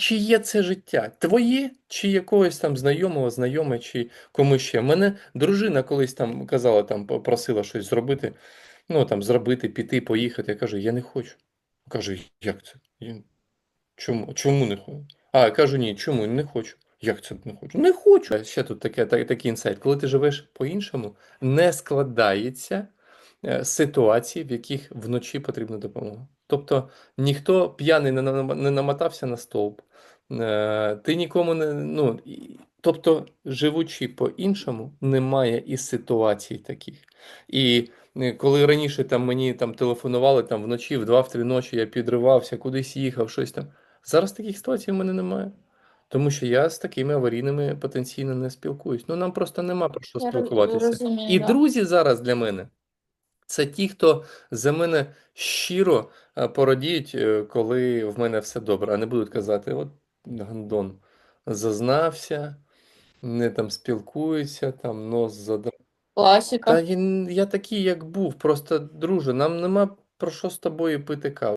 чиє це життя? Твоє чи якогось там знайомого, знайоме, чи комусь ще? Мене дружина колись там казала, там просила щось зробити. Ну там зробити, піти, поїхати. Я кажу, я не хочу. Каже, як це? Чому? Чому не хочу? А, я кажу, ні, чому не хочу. Як це не хочу? Не хочу. Ще тут таке, так, такий інсайт. Коли ти живеш по-іншому, не складається е, ситуації, в яких вночі потрібна допомога. Тобто ніхто п'яний не, нам- не намотався на стовп, е, ти нікому не. Ну, тобто, живучи по-іншому, немає і ситуацій таких. І е, коли раніше там мені там телефонували там вночі, в 2-3 ночі я підривався, кудись їхав, щось там. Зараз таких ситуацій в мене немає. Тому що я з такими аварійними потенційно не спілкуюсь. Ну нам просто нема про що Я спілкуватися. розумію, І друзі зараз для мене це ті, хто за мене щиро е, порадіють, е, коли в мене все добре, а не будуть казати: от Гандон зазнався, не там спілкуються, там нос задрав. Класіка. Та я, я такий, як був, просто друже, нам нема про що з тобою пити каву.